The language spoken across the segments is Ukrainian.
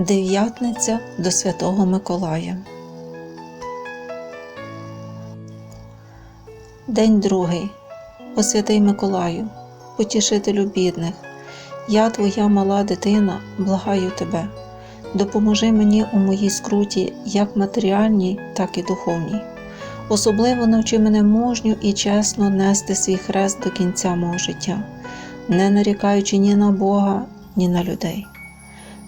Дев'ятниця до Святого Миколая. День другий. О святий Миколаю, потішителю бідних. Я, твоя мала дитина, благаю тебе. Допоможи мені у моїй скруті, як матеріальній, так і духовній. Особливо навчи мене мужньо і чесно нести свій хрест до кінця мого життя, не нарікаючи ні на Бога, ні на людей.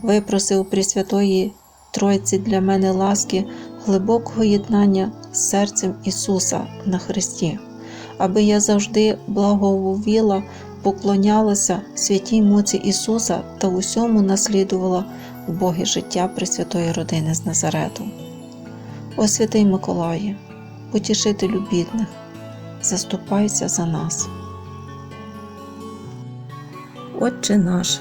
Випроси у Пресвятої Тройці для мене ласки, глибокого єднання з серцем Ісуса на Христі, аби я завжди благовіла, поклонялася святій муці Ісуса та усьому наслідувала Боге життя Пресвятої родини з Назарету. О святий Миколає, потішителю бідних, заступайся за нас. Отче наш,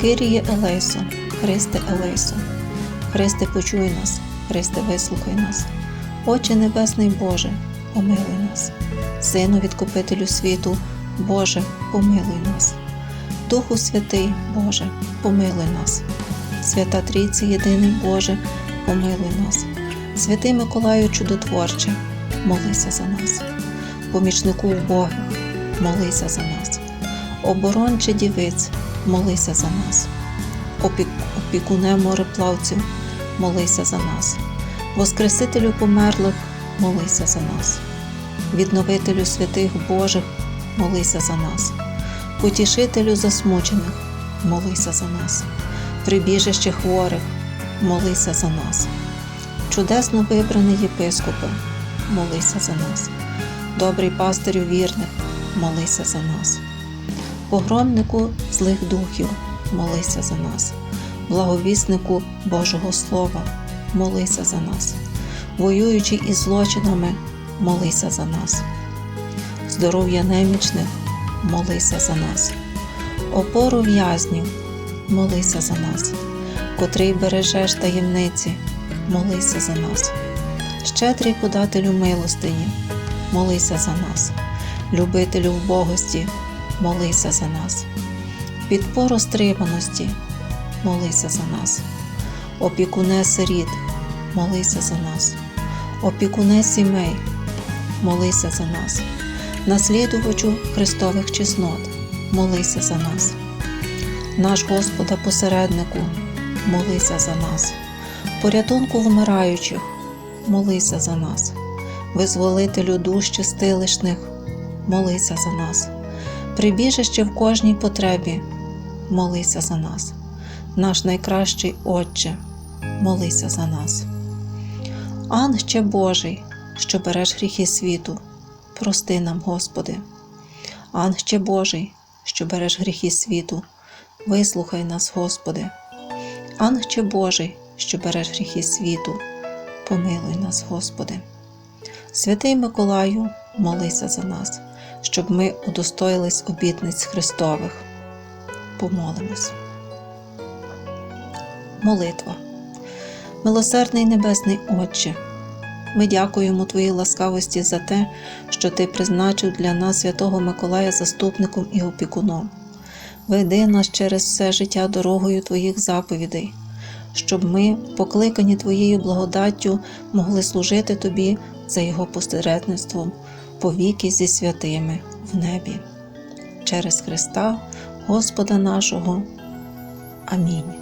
Киріє Елейсо, Христе Елейсо, Христе, почуй нас, Христе, вислухай нас. Отче Небесний Боже, помилуй нас. Сину Відкупителю світу, Боже, помилуй нас. Духу Святий, Боже, помилуй нас. Свята Трійці, єдиний Боже, помилуй нас. Святий Миколаю Чудотворче, молися за нас. Помічнику убогих, молися за нас. Оборонче дівиць, молися за нас. Опікуне мореплавців, молися за нас. Воскресителю померлих, молися за нас. Відновителю святих Божих, молися за нас. Потішителю засмучених, молися за нас. Прибіжище хворих, молися за нас. Чудесно вибраний єпископе, молися за нас. Добрий пастирю вірних, молися за нас. Погромнику злих духів, молися за нас. Благовіснику Божого Слова, молися за нас. Воюючи із злочинами, молися за нас. Здоров'я немічних, молися за нас. Опору в'язнів, молися за нас. Котрий бережеш таємниці, молися за нас. Щедрий подателю милостині, молися за нас. Любителю вбогості, молися за нас. Підпору стриманості, молися за нас. Опікуне сиріт, молися за нас. Опікуне сімей, молися за нас. Наслідувачу Христових чеснот, молися за нас. Наш Господа посереднику, молися за нас. Порятунку вмираючих, молися за нас. Визволителю душ чистилишних, молися за нас. Прибіжище в кожній потребі, молися за нас. Наш найкращий Отче, молися за нас. Ангче Божий, що береш гріхи світу, прости нам, Господи. Ангче Божий, що береш гріхи світу, вислухай нас, Господи. Ангче Божий, що береш гріхи світу, помилуй нас, Господи. Святий Миколаю, молися за нас, щоб ми удостоїлись обітниць Христових. Помолимось. Молитва. Милосердний Небесний Отче, ми дякуємо Твоїй ласкавості за те, що Ти призначив для нас святого Миколая заступником і опікуном. Веди нас через все життя дорогою Твоїх заповідей, щоб ми, покликані Твоєю благодаттю, могли служити Тобі за Його посередництвом повіки зі святими в небі. Через Христа, Господа нашого. Амінь.